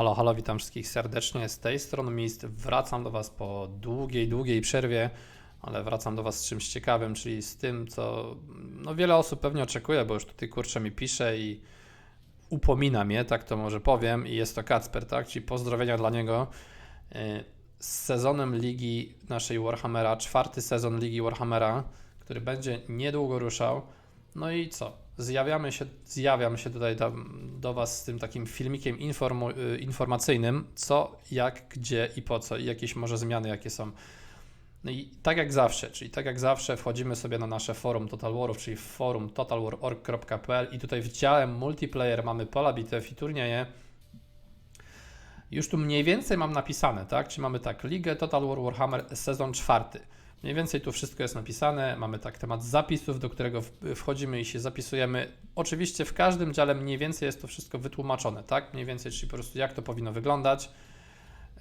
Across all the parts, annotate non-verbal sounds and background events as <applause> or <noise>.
Halo, halo, witam wszystkich serdecznie. Z tej strony Mist. Wracam do Was po długiej, długiej przerwie, ale wracam do Was z czymś ciekawym, czyli z tym, co no, wiele osób pewnie oczekuje, bo już tutaj kurczę mi pisze i upomina mnie, tak to może powiem, i jest to Kacper, tak? Czyli pozdrowienia dla niego. Yy, Z sezonem ligi naszej Warhammera, czwarty sezon ligi Warhammera, który będzie niedługo ruszał. No i co? Zjawiamy się, zjawiam się tutaj tam do Was z tym takim filmikiem informu, y, informacyjnym, co, jak, gdzie i po co, i jakieś może zmiany, jakie są. No i tak jak zawsze, czyli tak jak zawsze wchodzimy sobie na nasze forum Total Warów, czyli forum totalwar.org.pl i tutaj w dziale multiplayer mamy pola bitew i turnieje. Już tu mniej więcej mam napisane, tak? Czyli mamy tak, Ligę Total War Warhammer sezon czwarty. Mniej więcej tu wszystko jest napisane. Mamy tak temat zapisów, do którego wchodzimy i się zapisujemy. Oczywiście w każdym dziale mniej więcej jest to wszystko wytłumaczone, tak? Mniej więcej, czyli po prostu jak to powinno wyglądać.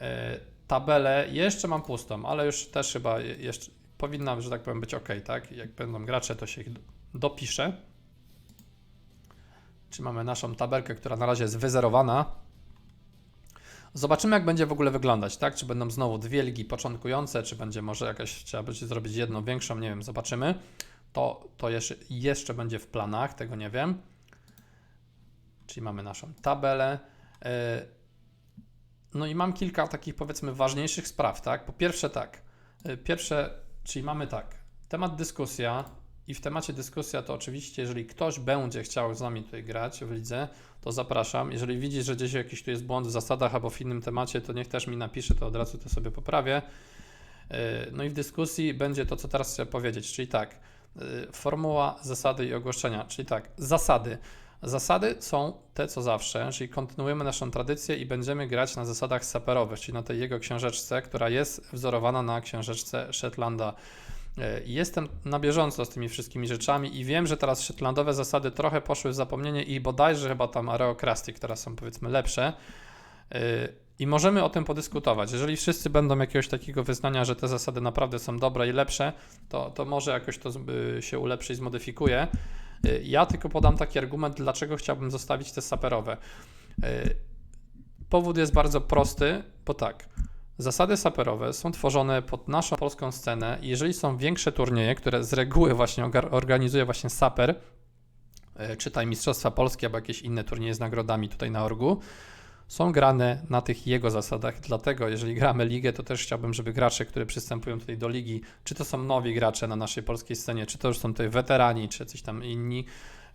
E, tabelę jeszcze mam pustą, ale już też chyba je- jeszcze powinna, że tak powiem, być ok, tak? Jak będą gracze, to się ich do- dopisze. Czy mamy naszą tabelkę, która na razie jest wyzerowana. Zobaczymy, jak będzie w ogóle wyglądać, tak? Czy będą znowu dwie ligi początkujące, czy będzie może jakaś, trzeba będzie zrobić jedną większą, nie wiem, zobaczymy. To, to jeszcze, jeszcze będzie w planach, tego nie wiem. Czyli mamy naszą tabelę. Yy, No i mam kilka takich, powiedzmy, ważniejszych spraw, tak? Po pierwsze tak, yy, pierwsze, czyli mamy tak, temat dyskusja i w temacie dyskusja to oczywiście, jeżeli ktoś będzie chciał z nami tutaj grać w lidze, to zapraszam. Jeżeli widzi, że gdzieś jakiś tu jest błąd w zasadach albo w innym temacie, to niech też mi napisze, to od razu to sobie poprawię. Yy, No i w dyskusji będzie to, co teraz chcę powiedzieć, czyli tak, yy, formuła, zasady i ogłoszenia, czyli tak, zasady. Zasady są te, co zawsze, czyli kontynuujemy naszą tradycję i będziemy grać na zasadach saperowych, czyli na tej jego książeczce, która jest wzorowana na książeczce Shetlanda. Yy, Jestem na bieżąco z tymi wszystkimi rzeczami i wiem, że teraz shetlandowe zasady trochę poszły w zapomnienie i bodajże chyba tam areokrasty, które są powiedzmy lepsze. Yy, I możemy o tym podyskutować. Jeżeli wszyscy będą jakiegoś takiego wyznania, że te zasady naprawdę są dobre i lepsze, to, to może jakoś to y, się ulepszy i zmodyfikuje. Ja tylko podam taki argument, dlaczego chciałbym zostawić te saperowe. Powód jest bardzo prosty, bo tak. Zasady saperowe są tworzone pod naszą polską scenę i jeżeli są większe turnieje, które z reguły właśnie organizuje właśnie saper, y, czytaj Mistrzostwa Polskie albo jakieś inne turnieje z nagrodami tutaj na orgu, są grane na tych jego zasadach. Dlatego, jeżeli gramy ligę, to też chciałbym, żeby gracze, które przystępują tutaj do ligi, czy to są nowi gracze na naszej polskiej scenie, czy to już są tutaj weterani, czy coś tam inni,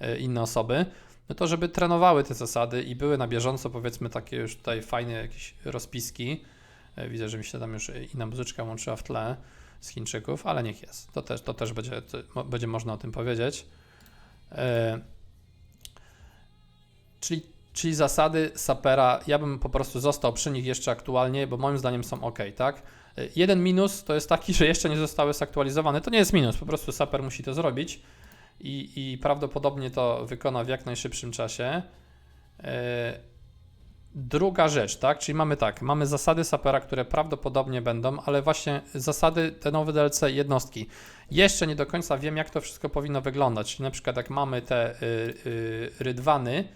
e, inne osoby, no to żeby trenowały te zasady i były na bieżąco, powiedzmy, takie już tutaj fajne jakieś rozpiski. E, Widzę, że mi się tam już inna muzyczka łączyła w tle z Chińczyków, ale niech jest. To też, to też będzie, to, będzie można o tym powiedzieć. E, Czyli, czyli zasady sapera, ja bym po prostu został przy nich jeszcze aktualnie, bo moim zdaniem są ok, tak? Y, Jeden minus to jest taki, <laughs> że jeszcze nie zostały zaktualizowane. To nie jest minus, po prostu saper musi to zrobić i, i prawdopodobnie to wykona w jak najszybszym czasie. Druga rzecz, tak? Czyli mamy tak, mamy zasady sapera, które prawdopodobnie będą, ale właśnie zasady, te nowe DLC, jednostki. Jeszcze nie do końca wiem, jak to wszystko powinno wyglądać. Czyli na przykład jak mamy te y, y, rydwany,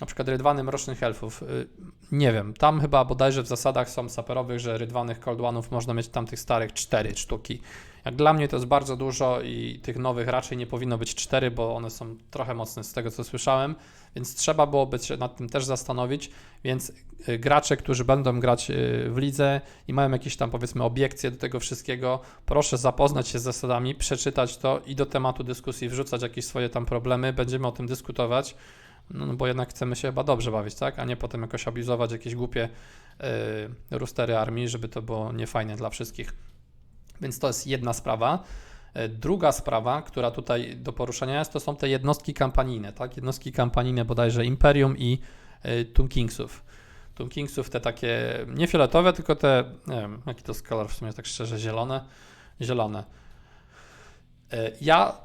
na przykład rydwany mrocznych elfów, y, nie wiem, tam chyba bodajże w zasadach są saperowych, że rydwanych Cold One'ów można mieć tamtych starych cztery sztuki. Jak dla mnie to jest bardzo dużo i tych nowych raczej nie powinno być cztery, bo one są trochę mocne z tego co słyszałem, więc trzeba byłoby się nad tym też zastanowić, więc y, gracze, którzy będą grać y, w lidze i mają jakieś tam powiedzmy obiekcje do tego wszystkiego, proszę zapoznać się z zasadami, przeczytać to i do tematu dyskusji wrzucać jakieś swoje tam problemy, będziemy o tym dyskutować. No, no bo jednak chcemy się chyba dobrze bawić, tak? A nie potem jakoś abuzować jakieś głupie y, rustery armii, żeby to było niefajne dla wszystkich. Więc to jest jedna sprawa. Y, Druga sprawa, która tutaj do poruszenia jest, to są te jednostki kampanijne, tak? Jednostki kampanijne bodajże Imperium i y, Tomb Kingsów. Tomb Kingsów te takie nie fioletowe, tylko te, nie wiem, jaki to jest kolor w sumie tak szczerze, zielone. Zielone. Y, Ja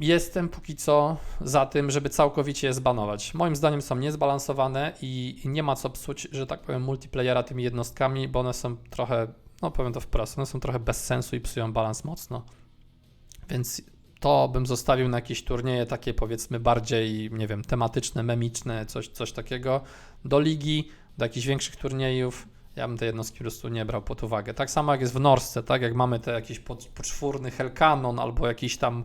Jestem póki co za tym, żeby całkowicie je zbanować. Moim zdaniem są niezbalansowane i nie ma co psuć, że tak powiem, multiplayera tymi jednostkami, bo one są trochę, no powiem to wprost, one są trochę bez sensu i psują balans mocno. Więc to bym zostawił na jakieś turnieje takie powiedzmy bardziej, nie wiem, tematyczne, memiczne, coś, coś takiego. Do ligi do jakichś większych turniejów, ja bym te jednostki po prostu nie brał pod uwagę. Tak samo jak jest w Norsce, tak jak mamy te jakiś poczwórny Helkanon albo jakiś tam,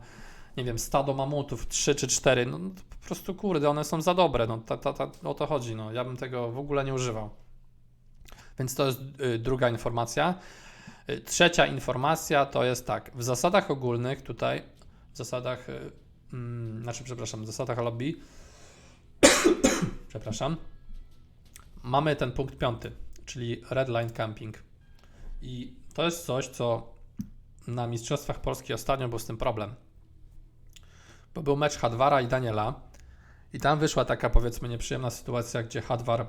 nie wiem, stado mamutów, 3 czy 4, no to po prostu kurde, one są za dobre, no ta, ta, ta, o to chodzi, no ja bym tego w ogóle nie używał. Więc to jest y, druga informacja. Y, Trzecia informacja to jest tak, w zasadach ogólnych tutaj, w zasadach, y, mm, znaczy przepraszam, w zasadach lobby, <coughs> przepraszam, mamy ten punkt piąty, czyli red line camping. I to jest coś, co na Mistrzostwach Polski ostatnio był z tym problem. Bo był mecz Hadwara i Daniela i tam wyszła taka powiedzmy nieprzyjemna sytuacja, gdzie Hadwar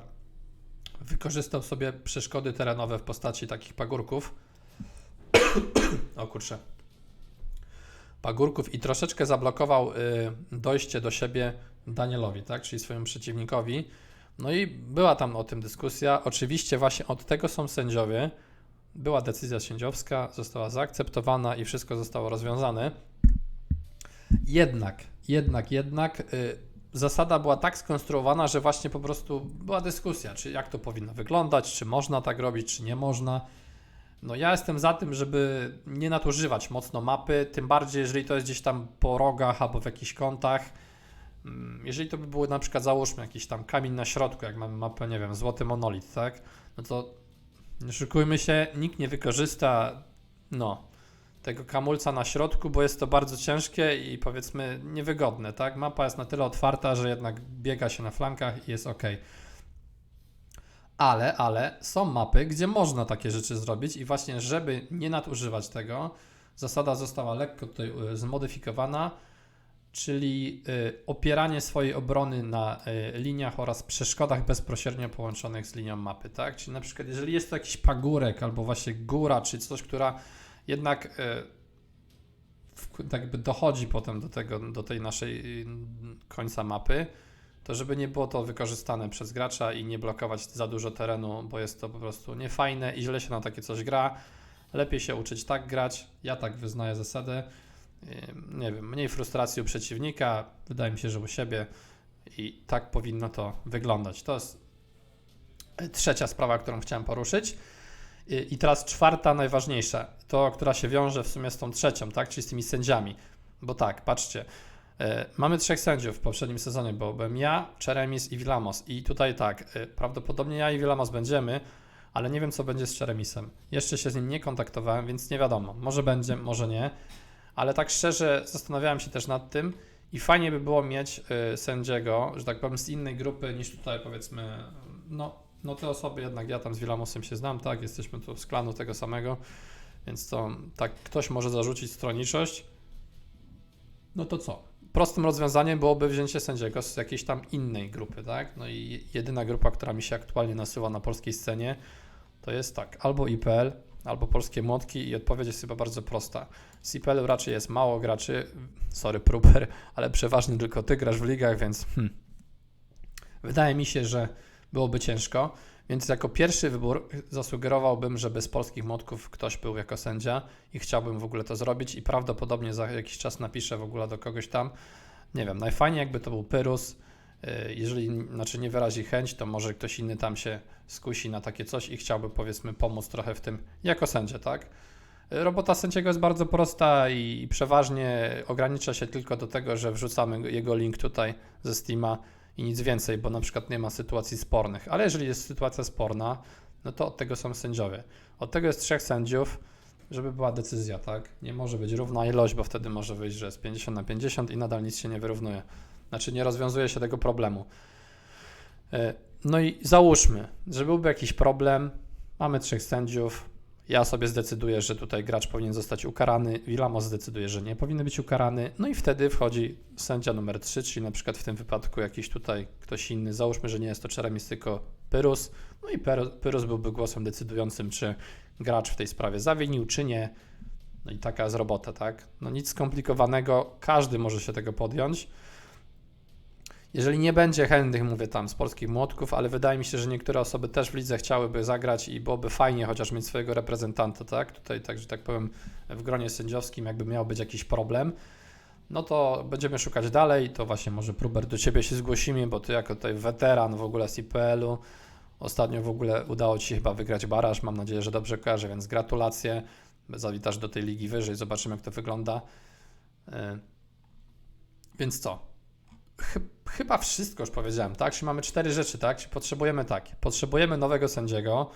wykorzystał sobie przeszkody terenowe w postaci takich pagórków. <coughs> o kurczę. Pagórków i troszeczkę zablokował y, dojście do siebie Danielowi, tak, czyli swojemu przeciwnikowi. No i była tam o tym dyskusja. Oczywiście właśnie od tego są sędziowie. Była decyzja sędziowska, została zaakceptowana i wszystko zostało rozwiązane. Jednak, jednak, jednak y, zasada była tak skonstruowana, że właśnie po prostu była dyskusja, czy jak to powinno wyglądać, czy można tak robić, czy nie można. No ja jestem za tym, żeby nie nadużywać mocno mapy, tym bardziej jeżeli to jest gdzieś tam po rogach albo w jakichś kątach. Mm, Jeżeli to by było na przykład załóżmy jakiś tam kamień na środku, jak mamy mapę, nie wiem, złoty monolit, tak? No to nie szykujmy się, nikt nie wykorzysta no, tego kamulca na środku, bo jest to bardzo ciężkie i powiedzmy niewygodne, tak? Mapa jest na tyle otwarta, że jednak biega się na flankach i jest ok. Ale, ale są mapy, gdzie można takie rzeczy zrobić i właśnie, żeby nie nadużywać tego, zasada została lekko tutaj y, zmodyfikowana, czyli y, opieranie swojej obrony na y, liniach oraz przeszkodach bezpośrednio połączonych z linią mapy, tak? Czyli na przykład, jeżeli jest to jakiś pagórek albo właśnie góra, czy coś, która jednak y, tak jakby dochodzi potem do tego, do tej naszej y, końca mapy, to żeby nie było to wykorzystane przez gracza i nie blokować za dużo terenu, bo jest to po prostu niefajne i źle się na takie coś gra. Lepiej się uczyć tak grać. Ja tak wyznaję zasadę. Ym, Nie wiem, mniej frustracji u przeciwnika, wydaje mi się, że u siebie i tak powinno to wyglądać. To jest y, trzecia sprawa, którą chciałem poruszyć. Y, I teraz czwarta, najważniejsza, to, która się wiąże w sumie z tą trzecią, tak, czyli z tymi sędziami. Bo tak, patrzcie, e, mamy trzech sędziów w poprzednim sezonie, bo byłem ja, Czeremis i Vilamos. I tutaj tak, e, prawdopodobnie ja i Vilamos będziemy, ale nie wiem, co będzie z Czeremisem. Jeszcze się z nim nie kontaktowałem, więc nie wiadomo. Może będzie, może nie. Ale tak szczerze zastanawiałem się też nad tym i fajnie by było mieć y, sędziego, że tak powiem, z innej grupy niż tutaj powiedzmy, no, no te osoby jednak, ja tam z Wilamosem się znam, tak, jesteśmy tu z klanu tego samego, więc to tak ktoś może zarzucić stronniczość, no to co? Prostym rozwiązaniem byłoby wzięcie sędziego z jakiejś tam innej grupy, tak? No i jedyna grupa, która mi się aktualnie nasuwa na polskiej scenie, to jest tak, albo IPL, albo polskie młotki i odpowiedź jest chyba bardzo prosta. Z IPL raczej jest mało graczy, sorry Pruper, ale przeważnie tylko ty grasz w ligach, więc hmm. wydaje mi się, że byłoby ciężko. Więc jako pierwszy wybór zasugerowałbym, żeby z polskich młotków ktoś był jako sędzia i chciałbym w ogóle to zrobić i prawdopodobnie za jakiś czas napiszę w ogóle do kogoś tam. Nie wiem, najfajniej jakby to był Pyrus. Yy, Jeżeli znaczy nie wyrazi chęć, to może ktoś inny tam się skusi na takie coś i chciałby powiedzmy pomóc trochę w tym jako sędzia, tak? Yy, Robota sędziego jest bardzo prosta i, i przeważnie ogranicza się tylko do tego, że wrzucamy jego link tutaj ze Steama i nic więcej, bo na przykład nie ma sytuacji spornych. Ale jeżeli jest sytuacja sporna, no to od tego są sędziowie. Od tego jest trzech sędziów, żeby była decyzja, tak? Nie może być równa ilość, bo wtedy może wyjść, że jest 50 na 50 i nadal nic się nie wyrównuje. Znaczy nie rozwiązuje się tego problemu. E, No i załóżmy, że byłby jakiś problem, mamy trzech sędziów, ja sobie zdecyduję, że tutaj gracz powinien zostać ukarany, Wilamos zdecyduje, że nie powinien być ukarany, no i wtedy wchodzi sędzia numer 3, czyli na przykład w tym wypadku jakiś tutaj ktoś inny, załóżmy, że nie jest to Czeremis, tylko Pyrus, no i Pyr- Pyrus byłby głosem decydującym, czy gracz w tej sprawie zawinił, czy nie, no i taka jest robota, tak? No nic skomplikowanego, każdy może się tego podjąć. Jeżeli nie będzie chętnych, mówię tam z polskich młotków, ale wydaje mi się, że niektóre osoby też w lidze chciałyby zagrać i byłoby fajnie chociaż mieć swojego reprezentanta, tak? Tutaj, tak, że tak powiem, w gronie sędziowskim jakby miał być jakiś problem, no to będziemy szukać dalej. To właśnie może Próber do Ciebie się zgłosimy, bo Ty jako tutaj weteran w ogóle z IPL-u, Ostatnio w ogóle udało Ci się chyba wygrać baraż. Mam nadzieję, że dobrze kojarzę, więc gratulacje. Zawitasz do tej ligi wyżej, zobaczymy, jak to wygląda. E, Więc co? Chy- Chyba wszystko już powiedziałem, tak? Czyli mamy cztery rzeczy, tak? Czyli potrzebujemy tak. Potrzebujemy nowego sędziego.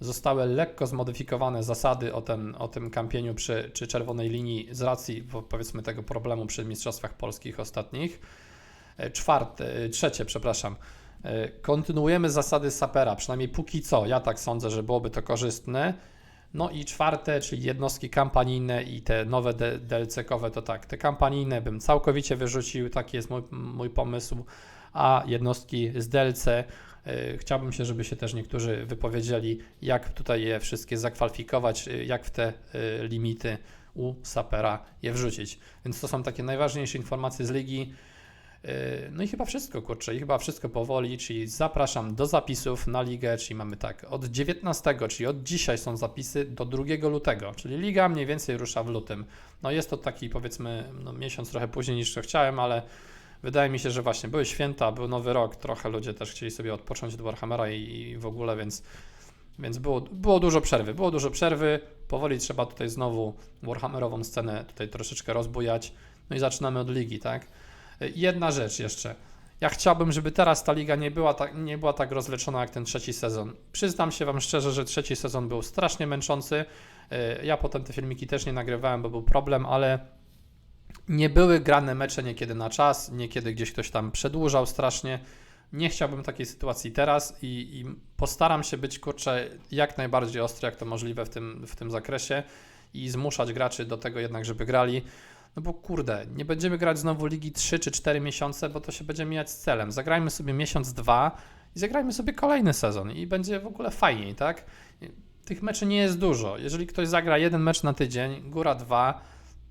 Zostały lekko zmodyfikowane zasady o tym, o tym kampieniu przy, czy czerwonej linii z racji po- powiedzmy tego problemu przy Mistrzostwach Polskich ostatnich. E, Czwarte, e, trzecie, przepraszam. E, Kontynuujemy zasady sapera, przynajmniej póki co. Ja tak sądzę, że byłoby to korzystne. No i czwarte, czyli jednostki kampanijne i te nowe DLC-kowe, to tak, te kampanijne bym całkowicie wyrzucił, taki jest mój, mój pomysł, a jednostki z DLC y, chciałbym się, żeby się też niektórzy wypowiedzieli, jak tutaj je wszystkie zakwalifikować, y, jak w te y, limity u Sapera je wrzucić. Więc to są takie najważniejsze informacje z ligi. Yy, No i chyba wszystko, kurczę, i chyba wszystko powoli, czyli zapraszam do zapisów na ligę, czyli mamy tak, od 19, czyli od dzisiaj są zapisy do 2 lutego, czyli liga mniej więcej rusza w lutym. No jest to taki powiedzmy no, miesiąc trochę później niż to chciałem, ale wydaje mi się, że właśnie były święta, był nowy rok, trochę ludzie też chcieli sobie odpocząć od Warhammera i, i w ogóle, więc, więc było, było dużo przerwy, było dużo przerwy, powoli trzeba tutaj znowu Warhammerową scenę tutaj troszeczkę rozbujać, no i zaczynamy od ligi, tak? Jedna rzecz jeszcze. Ja chciałbym, żeby teraz ta liga nie była, tak, nie była tak rozleczona jak ten trzeci sezon. Przyznam się Wam szczerze, że trzeci sezon był strasznie męczący. Yy, Ja potem te filmiki też nie nagrywałem, bo był problem, ale nie były grane mecze niekiedy na czas, niekiedy gdzieś ktoś tam przedłużał strasznie. Nie chciałbym takiej sytuacji teraz i, i postaram się być kurczę jak najbardziej ostry, jak to możliwe w tym, w tym zakresie i zmuszać graczy do tego jednak, żeby grali. No bo kurde, nie będziemy grać znowu ligi 3 czy 4 miesiące, bo to się będzie mijać z celem. Zagrajmy sobie miesiąc, dwa i zagrajmy sobie kolejny sezon i będzie w ogóle fajniej, tak? Tych meczy nie jest dużo. Jeżeli ktoś zagra jeden mecz na tydzień, góra dwa,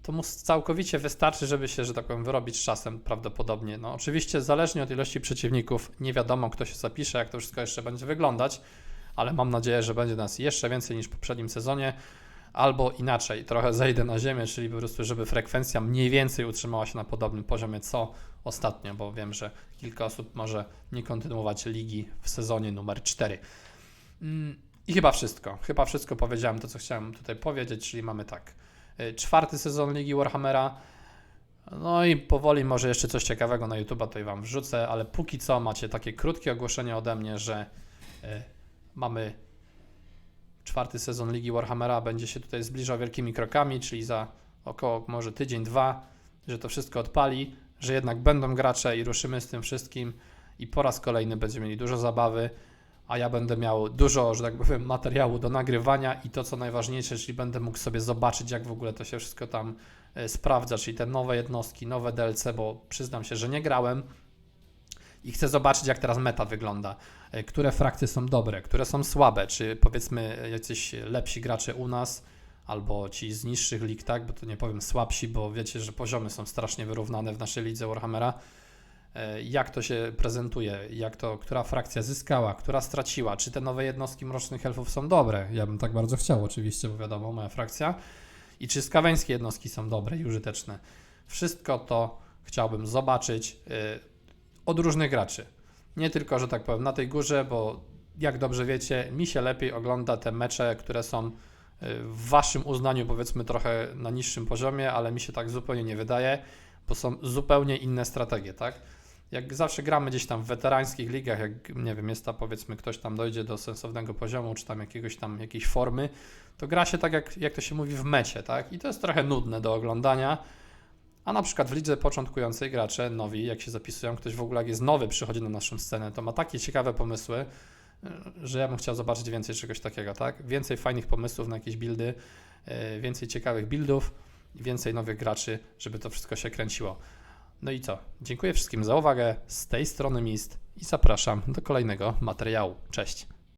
to mu całkowicie wystarczy, żeby się, że tak powiem, wyrobić z czasem prawdopodobnie. No oczywiście zależnie od ilości przeciwników, nie wiadomo kto się zapisze, jak to wszystko jeszcze będzie wyglądać, ale mam nadzieję, że będzie nas jeszcze więcej niż w poprzednim sezonie. Albo inaczej, trochę zejdę na ziemię, czyli po prostu, żeby frekwencja mniej więcej utrzymała się na podobnym poziomie co ostatnio, bo wiem, że kilka osób może nie kontynuować ligi w sezonie numer 4. Mm, I chyba wszystko. Chyba wszystko powiedziałem to, co chciałem tutaj powiedzieć, czyli mamy tak. y, Czwarty sezon Ligi Warhammera. No i powoli może jeszcze coś ciekawego na YouTube'a tutaj Wam wrzucę, ale póki co macie takie krótkie ogłoszenie ode mnie, że y, mamy czwarty sezon Ligi Warhammera będzie się tutaj zbliżał wielkimi krokami, czyli za około może tydzień, dwa, że to wszystko odpali, że jednak będą gracze i ruszymy z tym wszystkim i po raz kolejny będziemy mieli dużo zabawy, a ja będę miał dużo, że tak powiem, materiału do nagrywania i to, co najważniejsze, czyli będę mógł sobie zobaczyć, jak w ogóle to się wszystko tam e, sprawdza, czyli te nowe jednostki, nowe DLC, bo przyznam się, że nie grałem i chcę zobaczyć, jak teraz meta wygląda e, które frakcje są dobre, które są słabe, czy powiedzmy jacyś lepsi gracze u nas, albo ci z niższych lig, tak, bo to nie powiem słabsi, bo wiecie, że poziomy są strasznie wyrównane w naszej lidze Warhammera. E, Jak to się prezentuje, jak to, która frakcja zyskała, która straciła, czy te nowe jednostki Mrocznych Elfów są dobre? Ja bym tak bardzo chciał oczywiście, bo wiadomo, moja frakcja. I czy skaweńskie jednostki są dobre i użyteczne? Wszystko to chciałbym zobaczyć e, od różnych graczy. Nie tylko, że tak powiem, na tej górze, bo jak dobrze wiecie, mi się lepiej ogląda te mecze, które są y, w waszym uznaniu powiedzmy trochę na niższym poziomie, ale mi się tak zupełnie nie wydaje, bo są zupełnie inne strategie, tak? Jak zawsze gramy gdzieś tam w weterańskich ligach, jak nie wiem, jest ta powiedzmy ktoś tam dojdzie do sensownego poziomu, czy tam jakiegoś tam jakiejś formy, to gra się tak jak, jak to się mówi w mecie, tak? I to jest trochę nudne do oglądania. A na przykład w lidze początkującej gracze nowi, jak się zapisują, ktoś w ogóle jak jest nowy, przychodzi na naszą scenę, to ma takie ciekawe pomysły, y, że ja bym chciał zobaczyć więcej czegoś takiego, tak? Więcej fajnych pomysłów na jakieś buildy, y, więcej ciekawych buildów więcej nowych graczy, żeby to wszystko się kręciło. No i co? Dziękuję wszystkim za uwagę. Z tej strony Mist i zapraszam do kolejnego materiału. Cześć.